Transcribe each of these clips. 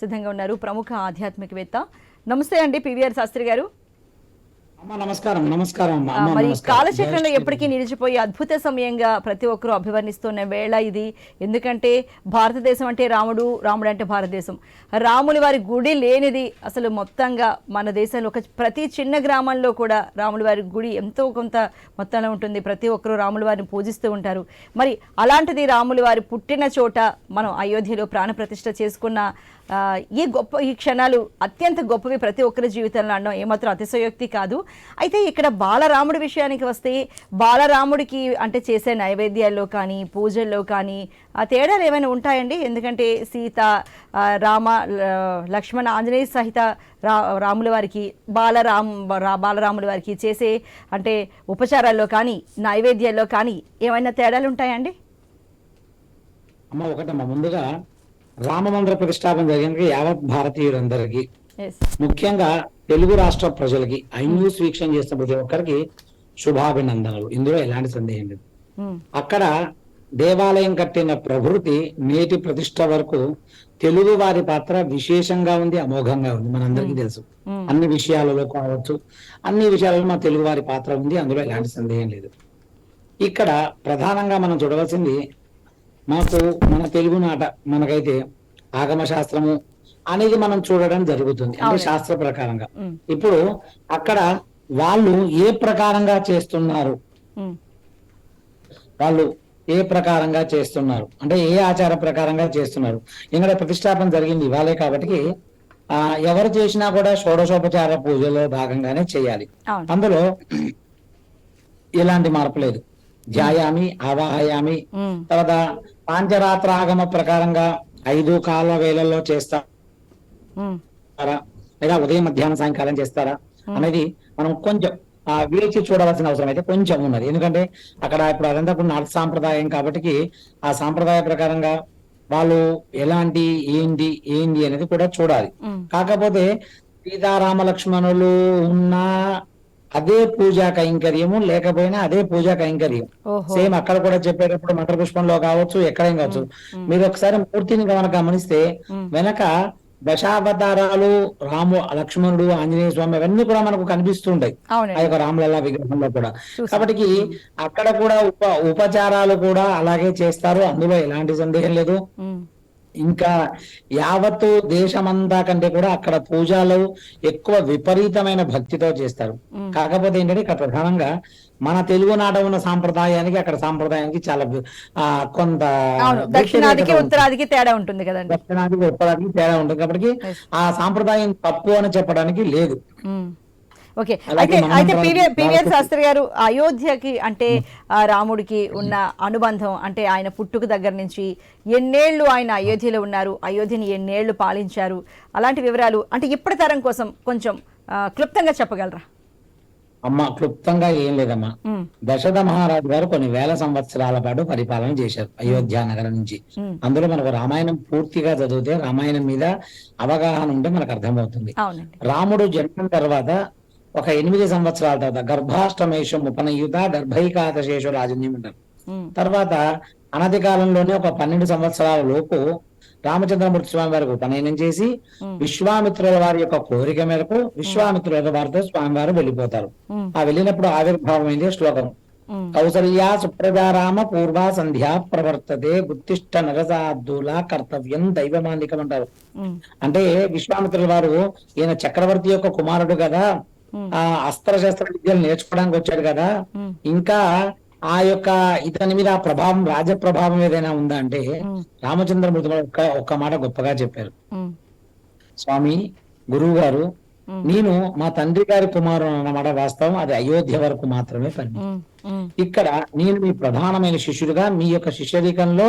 సిద్ధంగా ఉన్నారు ప్రముఖ ఆధ్యాత్మికవేత్త. నమస్తే అండి పివిఆర్ శాస్త్రి గారు. నమస్కారం నమస్కారం మరి. కాలచక్రంలో ఎప్పటికీ నిలిచిపోయి అద్భుత సమయంగా ప్రతి ఒక్కరూ అభివర్ణిస్తున్న వేళ ఇది. ఎందుకంటే భారతదేశం అంటే రాముడు రాముడు అంటే భారతదేశం. రాముని వారి గుడి లేనిది అసలు మొత్తంగా మన దేశంలో ఒక ప్రతి చిన్న గ్రామంలో కూడా రాముల వారి గుడి ఎంతో కొంత మొత్తంలో ఉంటుంది. ప్రతి ఒక్కరూ రాముల వారిని పూజిస్తూ ఉంటారు. మరి అలాంటిది రాముల వారి పుట్టిన చోట మనం అయోధ్యలో ప్రాణప్రతిష్ఠ చేసుకున్న ఈ గొప్ప ఈ క్షణాలు అత్యంత గొప్పవి ప్రతి ఒక్కరి జీవితంలో అనడం ఏమాత్రం అతిశయోక్తి కాదు. అయితే ఇక్కడ బాలరాముడి విషయానికి వస్తే బాలరాముడికి అంటే చేసే నైవేద్యాల్లో కానీ పూజల్లో కానీ ఆ తేడాలు ఏమైనా ఉంటాయండి? ఎందుకంటే సీత రామ లక్ష్మణ ఆంజనేయ సహిత రా రాముల వారికి బాలరామ్ రా- బాలరాముల వారికి చేసే అంటే ఉపచారాల్లో కానీ నైవేద్యాల్లో కానీ ఏమైనా తేడాలు ఉంటాయండి అమ్మ ఒకటమ్మ ముందుగా రామ మందిర ప్రతిష్టాపన జరిగిన యావత్ భారతీయులందరికీ. ముఖ్యంగా తెలుగు రాష్ట్ర ప్రజలకి ఐ న్యూస్ వీక్షణ చేసిన ప్రతి ఒక్కరికి శుభాభినందనలు. ఇందులో ఎలాంటి సందేహం లేదు. అక్కడ దేవాలయం కట్టిన ప్రకృతి నేటి ప్రతిష్ట వరకు తెలుగు వారి పాత్ర విశేషంగా ఉంది అమోఘంగా ఉంది. మనందరికీ తెలుసు. అన్ని విషయాలలో కావచ్చు అన్ని విషయాలలో మా తెలుగు వారి పాత్ర ఉంది అందులో ఎలాంటి సందేహం లేదు. ఇక్కడ ప్రధానంగా మనం చూడవలసింది మాకు మన తెలుగు నాట మనకైతే ఆగమ శాస్త్రము అనేది మనం చూడడం జరుగుతుంది అంటే. శాస్త్ర ప్రకారంగా. ఇప్పుడు అక్కడ వాళ్ళు ఏ ప్రకారంగా చేస్తున్నారు? వాళ్ళు ఏ ప్రకారంగా చేస్తున్నారు? అంటే ఏ ఆచార ప్రకారంగా చేస్తున్నారు? ఇక్కడ ప్రతిష్టాపన జరిగింది ఇవాళే కాబట్టి ఆ ఎవరు చేసినా కూడా షోడశోపచార పూజలో భాగంగానే చేయాలి. అందులో ఎలాంటి మార్పు లేదు. ధ్యాయామి ఆవాహయామి. తర్వాత పాంచరాత్ర ఆగమ ప్రకారంగా ఐదు కాల వేళల్లో చేస్తారా లేదా ఉదయం మధ్యాహ్నం సాయంకాలం చేస్తారా? అనేది మనం కొంచెం ఆ వేచి చూడవలసిన అవసరం అయితే కొంచెం ఉన్నది. ఎందుకంటే అక్కడ ఇప్పుడు అదంతా కూడా నాటి సాంప్రదాయం కాబట్టి ఆ సాంప్రదాయ ప్రకారంగా వాళ్ళు ఎలాంటి ఏంటి ఏంటి అనేది కూడా చూడాలి. కాకపోతే సీతారామ లక్ష్మణులు ఉన్న అదే పూజా కైంకర్యము లేకపోయినా అదే పూజా కైంకర్యం. సేమ్ అక్కడ కూడా చెప్పేటప్పుడు మంత్ర పుష్పంలో కావచ్చు ఎక్కడైనా కావచ్చు. మీరు ఒకసారి మూర్తిని కనుక గమనిస్తే. వెనక దశావతారాలు రాము లక్ష్మణుడు ఆంజనేయ స్వామి అవన్నీ కూడా మనకు కనిపిస్తుంటాయి. ఆ యొక్క రాములల్ల విగ్రహంలో కూడా. కాబట్టి అక్కడ కూడా ఉప ఉపచారాలు కూడా అలాగే చేస్తారు. అందులో ఎలాంటి సందేహం లేదు. ఇంకా యావత్తు దేశమంతా కంటే కూడా అక్కడ పూజలు ఎక్కువ విపరీతమైన భక్తితో చేస్తారు. కాకపోతే ఏంటంటే ఇక్కడ ప్రధానంగా మన తెలుగు నాట ఉన్న సాంప్రదాయానికి అక్కడ సాంప్రదాయానికి చాలా కొంత దక్షిణాదికి. ఉత్తరాదికి తేడా ఉంటుంది కదండి దక్షిణాదికి ఉత్తరాదికి తేడా ఉంటుంది కాబట్టి. ఆ సాంప్రదాయం తప్పు అని చెప్పడానికి లేదు. ఓకే. అయితే అయితే పివిఆర్ శాస్త్రి గారు అయోధ్యకి అంటే రాముడికి ఉన్న అనుబంధం అంటే ఆయన పుట్టుక దగ్గర నుంచి ఎన్నేళ్ళు ఆయన అయోధ్యలో ఉన్నారు. అయోధ్యని ఎన్నేళ్ళు పాలించారు. అలాంటి వివరాలు అంటే ఇప్పటి తరం కోసం కొంచెం క్లుప్తంగా చెప్పగలరా? అమ్మ క్లుప్తంగా ఏం లేదమ్మా. దశరథ మహారాజు గారు కొన్ని వేల సంవత్సరాల పాటు పరిపాలన చేశారు అయోధ్య నగరం నుంచి. అందులో మనకు రామాయణం పూర్తిగా చదివితే రామాయణం మీద అవగాహన ఉంటే మనకు అర్థమవుతుంది. రాముడు జన్మం తర్వాత ఒక ఎనిమిది సంవత్సరాల తర్వాత గర్భాష్టమేషం ఉపనయుత గర్భైకాదశేషు రాజన్యం అంటారు. తర్వాత అనతి కాలంలోనే ఒక పన్నెండు సంవత్సరాల లోపు రామచంద్రమూర్తి స్వామి వారికి ఉపనయనం చేసి విశ్వామిత్రుల వారి యొక్క కోరిక మేరకు విశ్వామిత్రుల వారితో స్వామివారు వెళ్ళిపోతారు. ఆ వెళ్ళినప్పుడు ఆవిర్భావమైంది శ్లోకం. ఉమ్, కౌసల్యా సుప్రజారామ పూర్వా సంధ్యా ప్రవర్తతే గుత్తిష్ట నరసార్థుల కర్తవ్యం దైవమాందికం అంటారు. అంటే విశ్వామిత్రుల వారు ఈయన చక్రవర్తి యొక్క కుమారుడు కదా. ఆ అస్త్ర శస్త్ర విద్యలు నేర్చుకోవడానికి వచ్చాడు కదా. ఇంకా ఆ యొక్క ఇతని మీద ఆ ప్రభావం రాజ ప్రభావం ఏదైనా ఉందా అంటే రామచంద్రమూర్తి ఒక్క ఒక్క మాట గొప్పగా చెప్పారు. స్వామి గురువు గారు నేను మా తండ్రి గారి కుమారుడు అన్నమాట వాస్తవం అది అయోధ్య వరకు మాత్రమే పరిమితం. ఉమ్, ఇక్కడ నేను మీ ప్రధానమైన శిష్యుడిగా మీ యొక్క శిష్యరికంలో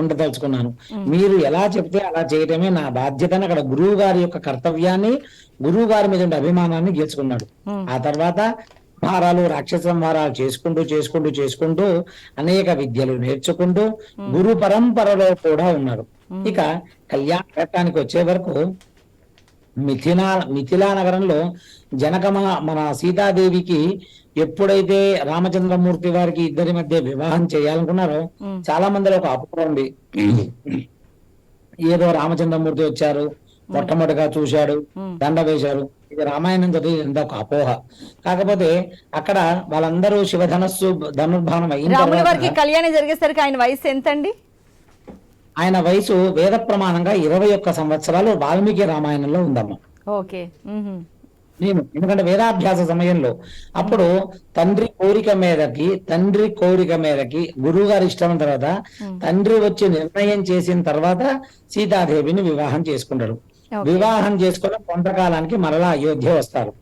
ఉండదలుచుకున్నాను. మీరు ఎలా చెప్తే అలా చేయటమే నా బాధ్యతని అక్కడ గురువు గారి యొక్క కర్తవ్యాన్ని గురువు గారి మీద ఉండే అభిమానాన్ని గెలుచుకున్నాడు. ఆ తర్వాత సంహారాలు రాక్షస సంహారాలు చేసుకుంటూ చేసుకుంటూ చేసుకుంటూ అనేక విద్యలు నేర్చుకుంటూ గురు పరంపరలో కూడా ఉన్నారు. ఇక కళ్యాణ ఘట్టానికి వచ్చే వరకు మిథిలా మిథిలా నగరంలో జనక మన సీతాదేవికి ఎప్పుడైతే రామచంద్రమూర్తి వారికి ఇద్దరి మధ్య వివాహం చేయాలనుకున్నారో చాలా మందిలో ఒక అపోహ ఉంది. ఏదో రామచంద్రమూర్తి వచ్చారు మొట్టమొదటిగా చూశాడు దండ వేశాడు ఇది రామాయణం చదివి ఎంత ఒక అపోహ కాకపోతే అక్కడ వాళ్ళందరూ శివధనస్సు ధనుర్భానం వారికి కళ్యాణం జరిగేసరికి ఆయన వయసు ఎంత అండి ఆయన వయసు వేద ప్రమాణంగా ఇరవై ఒక్క సంవత్సరాలు వాల్మీకి రామాయణంలో ఉందమ్మా ఓకే. నేను ఎందుకంటే వేదాభ్యాస సమయంలో అప్పుడు తండ్రి కోరిక మేరకి తండ్రి కోరిక మేరకి గురువు గారి ఇష్టం తర్వాత తండ్రి వచ్చి నిర్ణయం చేసిన తర్వాత సీతాదేవిని వివాహం చేసుకుంటాడు. వివాహం చేసుకుని కొంతకాలానికి మరలా అయోధ్య వస్తారు.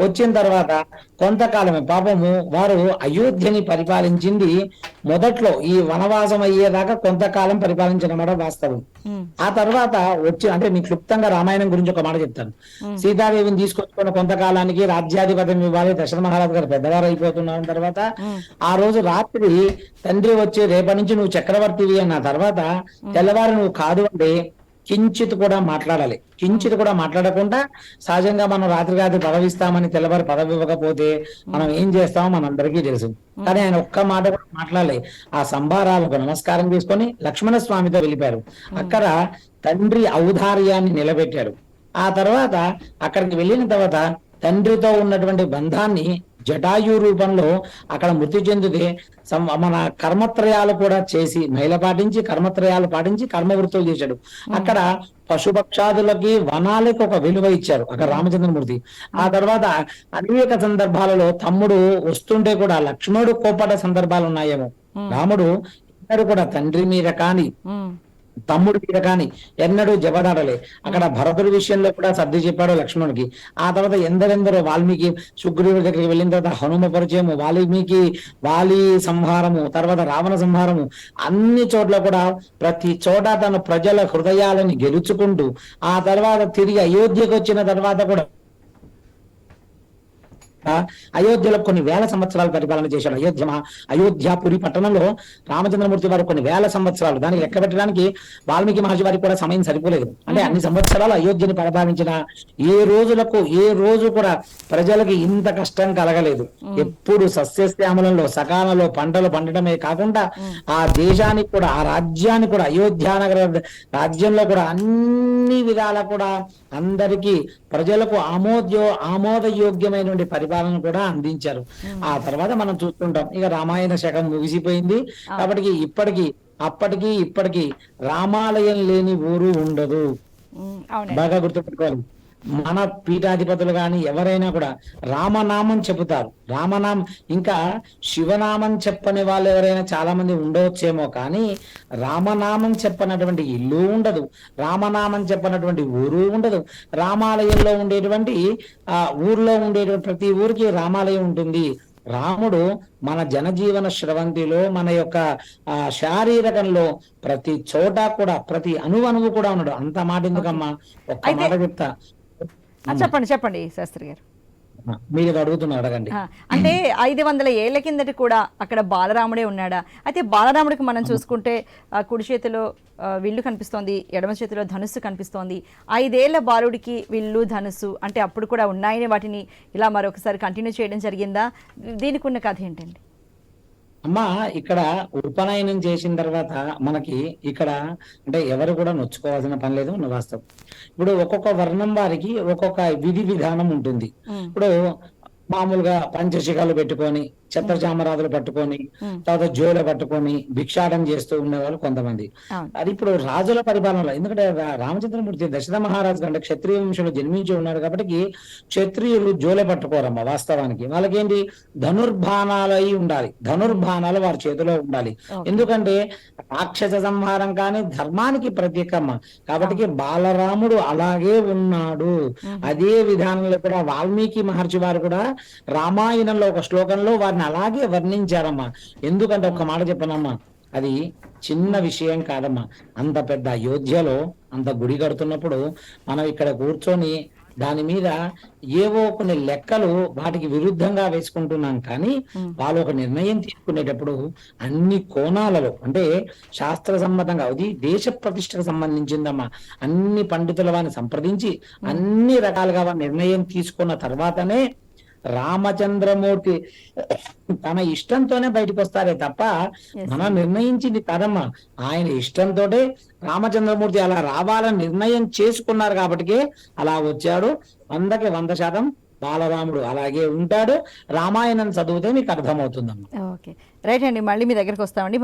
వచ్చిన తర్వాత కొంతకాలమే పాపము వారు అయోధ్యని పరిపాలించింది మొదట్లో ఈ వనవాసం అయ్యేదాకా కొంతకాలం పరిపాలించిన మాట వాస్తవం. ఆ తర్వాత వచ్చి అంటే మీకు క్లుప్తంగా రామాయణం గురించి ఒక మాట చెప్తాను. సీతాదేవిని తీసుకొచ్చుకున్న కొంతకాలానికి రాజ్యాధిపత్యం ఇవ్వాలి దశరథ మహారాజు గారు పెద్దవారు అయిపోతున్న తర్వాత ఆ రోజు రాత్రి తండ్రి వచ్చి రేపటి నుంచి నువ్వు చక్రవర్తివి అన్న తర్వాత తెల్లవారు నువ్వు కాదు అంటే కించిత్ కూడా మాట్లాడాలి. కించిత్ కూడా మాట్లాడకుండా సహజంగా మనం రాత్రి రాత్రి పదవిస్తామని తెల్లవారు పదవి ఇవ్వకపోతే మనం ఏం చేస్తామో మనందరికీ తెలుసు. కానీ ఆయన ఒక్క మాట కూడా మాట్లాడలే. ఆ సంభారాలకు నమస్కారం చేసుకొని లక్ష్మణ స్వామితో వెళ్ళిపోయారు. అక్కడ తండ్రి ఔదార్యాన్ని నిలబెట్టాడు ఆ తర్వాత అక్కడికి వెళ్ళిన తర్వాత తండ్రితో ఉన్నటువంటి బంధాన్ని జటాయు రూపంలో అక్కడ మృతి చెందితే మన కర్మత్రయాలు కూడా చేసి మహిళ పాటించి కర్మత్రయాలు పాటించి కర్మ వృత్తులు చేశాడు. అక్కడ పశుపక్షాదులకి వనాలకి ఒక విలువ ఇచ్చారు అక్కడ రామచంద్రమూర్తి ఆ తర్వాత అనేక సందర్భాలలో తమ్ముడు వస్తుంటే కూడా లక్ష్మణుడు కోపడ్డ సందర్భాలు ఉన్నాయేమో. రాముడు ఇద్దరు కూడా తండ్రి మీద కాని. తమ్ముడి మీద కానీ ఎన్నడూ జబదాడలే అక్కడ భరతుడి విషయంలో కూడా సర్ది చెప్పాడు లక్ష్మణుడికి ఆ తర్వాత ఎందరెందరో వాల్మీకి సుగ్రీవుడి దగ్గరికి వెళ్ళిన తర్వాత హనుమ పరిచయము వాల్మీకి వాలి సంహారము తర్వాత రావణ సంహారము అన్ని చోట్ల కూడా ప్రతి చోట తన ప్రజల హృదయాలని గెలుచుకుంటూ ఆ తర్వాత తిరిగి అయోధ్యకు వచ్చిన తర్వాత కూడా అయోధ్యలో కొన్ని వేల సంవత్సరాలు పరిపాలన చేశాడు అయోధ్య అయోధ్యాపురి పట్టణంలో రామచంద్రమూర్తి వారు కొన్ని వేల సంవత్సరాలు. దానికి లెక్క పెట్టడానికి వాల్మీకి మహర్షి వారికి కూడా సమయం సరిపోలేదు. అంటే అన్ని సంవత్సరాలు అయోధ్యని పరిపాలించిన ఏ రోజులకు ఏ రోజు కూడా ప్రజలకి ఇంత కష్టం కలగలేదు. ఎప్పుడు సస్యశ్యామలంలో సకాలంలో పంటలు పండటమే కాకుండా ఆ దేశానికి కూడా ఆ రాజ్యానికి కూడా అయోధ్యానగర రాజ్యంలో కూడా అన్ని విధాల కూడా అందరికీ ప్రజలకు ఆమోద్యో ఆమోదయోగ్యమైనటువంటి పరిపాలన కూడా అందించారు. ఆ తర్వాత మనం చూస్తుంటాం ఇక రామాయణ శకం ముగిసిపోయింది. కాబట్టి ఇప్పటికి అప్పటికి ఇప్పటికి రామాలయం లేని ఊరు ఉండదు. బాగా గుర్తుపెట్టుకోవాలి. మన పీఠాధిపతులు గాని ఎవరైనా కూడా రామనామం చెబుతారు. రామనామం ఇంకా శివనామం చెప్పని వాళ్ళు ఎవరైనా చాలా మంది ఉండవచ్చేమో కానీ రామనామం చెప్పనటువంటి ఇల్లు ఉండదు. రామనామం చెప్పనటువంటి ఊరు ఉండదు. రామాలయంలో ఉండేటువంటి ఆ ఊర్లో ఉండేటువంటి ప్రతి ఊరికి రామాలయం ఉంటుంది. రాముడు మన జనజీవన స్రవంతిలో మన యొక్క ఆ శారీరకంలో ప్రతి చోట కూడా ప్రతి అణువణువు కూడా ఉన్నాడు. అంత మాట ఎందుకమ్మా? ఒక్క మాట చెప్తా. చెప్పండి చెప్పండి శాస్త్రి గారు. మీరు అడుగుతున్నారు అడగండి. అంటే ఐదు వందల ఏళ్ళ కిందటి కూడా అక్కడ బాలరాముడే ఉన్నాడా? అయితే బాలరాముడికి మనం చూసుకుంటే కుడి చేతిలో విల్లు కనిపిస్తోంది ఎడమ చేతిలో ధనుస్సు కనిపిస్తోంది. ఐదేళ్ళ బాలుడికి విల్లు ధనుస్సు అంటే అప్పుడు కూడా ఉన్నాయని వాటిని ఇలా మరొకసారి కంటిన్యూ చేయడం జరిగిందా? దీనికి ఉన్న కథ ఏంటండి? అమ్మా ఇక్కడ ఉపనయనం చేసిన తర్వాత మనకి ఇక్కడ అంటే ఎవరు కూడా నొచ్చుకోవాల్సిన పని లేదు వాస్తవం. ఇప్పుడు ఒక్కొక్క వర్ణం వారికి ఒక్కొక్క విధి విధానం ఉంటుంది. ఇప్పుడు మామూలుగా పంచశిఖాలు పెట్టుకొని ఛత్రచామరాదులు పట్టుకొని తర్వాత జోల పట్టుకొని భిక్షాటం చేస్తూ ఉండేవాళ్ళు కొంతమంది. అది ఇప్పుడు రాజుల పరిపాలనలో ఎందుకంటే రామచంద్రమూర్తి దశరథ మహారాజు కంటే క్షత్రియ వంశంలో జన్మించి ఉన్నాడు కాబట్టి క్షత్రియులు జోలె పట్టుకోరమ్మ వాస్తవానికి. వాళ్ళకేంటి? ధనుర్బాణాలు అయి ఉండాలి. ధనుర్బాణాలు వారి చేతిలో ఉండాలి. ఎందుకంటే రాక్షస సంహారం కానీ ధర్మానికి ప్రతీకమ్మ కాబట్టి బాలరాముడు అలాగే ఉన్నాడు. అదే విధానంలో కూడా వాల్మీకి మహర్షి వారు కూడా రామాయణంలో ఒక శ్లోకంలో వారిని అలాగే వర్ణించారమ్మా. ఎందుకంటే ఒక మాట చెప్పనమ్మా. అది చిన్న విషయం కాదమ్మా. అంత పెద్ద అయోధ్యలో అంత గుడి కడుతున్నప్పుడు మనం ఇక్కడ కూర్చొని దాని మీద ఏవో కొన్ని లెక్కలు వాటికి విరుద్ధంగా వేసుకుంటున్నాం కానీ వాళ్ళు ఒక నిర్ణయం తీసుకునేటప్పుడు అన్ని కోణాలలో అంటే శాస్త్ర సమ్మతంగా అది దేశ ప్రతిష్టకు సంబంధించిందమ్మా. అన్ని పండితుల వారిని సంప్రదించి అన్ని రకాలుగా నిర్ణయం తీసుకున్న తర్వాతనే రామచంద్రమూర్తి. తన ఇష్టంతోనే బయటకు వస్తారే తప్ప. మనం నిర్ణయించింది కదమ్మా ఆయన ఇష్టంతోటే రామచంద్రమూర్తి అలా రావాలని నిర్ణయం చేసుకున్నారు కాబట్టి అలా వచ్చాడు. వందకి వంద శాతం బాలరాముడు అలాగే ఉంటాడు. రామాయణం చదివితే మీకు అర్థమవుతుందమ్మా. ఓకే రైట్ అండి మళ్ళీ మీ దగ్గరికి వస్తామండి.